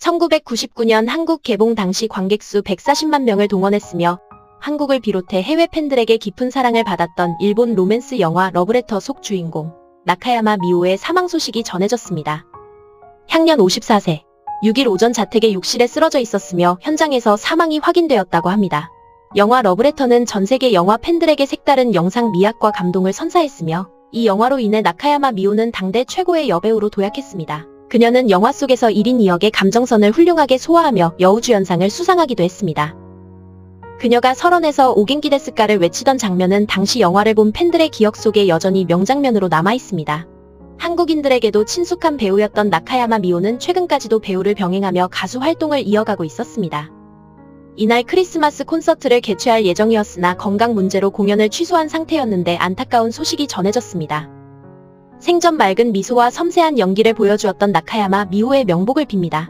1999년 한국 개봉 당시 관객 수 140만 명을 동원했으며 한국을 비롯해 해외 팬들에게 깊은 사랑을 받았던 일본 로맨스 영화 러브레터 속 주인공 나카야마 미오의 사망 소식이 전해졌습니다. 향년 54세, 6일 오전 자택의 욕실에 쓰러져 있었으며 현장에서 사망이 확인되었다고 합니다. 영화 러브레터는 전 세계 영화 팬들에게 색다른 영상 미학과 감동을 선사했으며 이 영화로 인해 나카야마 미오는 당대 최고의 여배우로 도약했습니다. 그녀는 영화 속에서 1인 2역의 감정선을 훌륭하게 소화하며 여우주연상을 수상하기도 했습니다. 그녀가 설원에서 오겐키 데스까를 외치던 장면은 당시 영화를 본 팬들의 기억 속에 여전히 명장면으로 남아 있습니다. 한국인들에게도 친숙한 배우였던 나카야마 미오는 최근까지도 배우를 병행하며 가수 활동을 이어가고 있었습니다. 이날 크리스마스 콘서트를 개최할 예정이었으나 건강 문제로 공연을 취소한 상태였는데 안타까운 소식이 전해졌습니다. 생전 맑은 미소와 섬세한 연기를 보여주었던 나카야마 미호의 명복을 빕니다.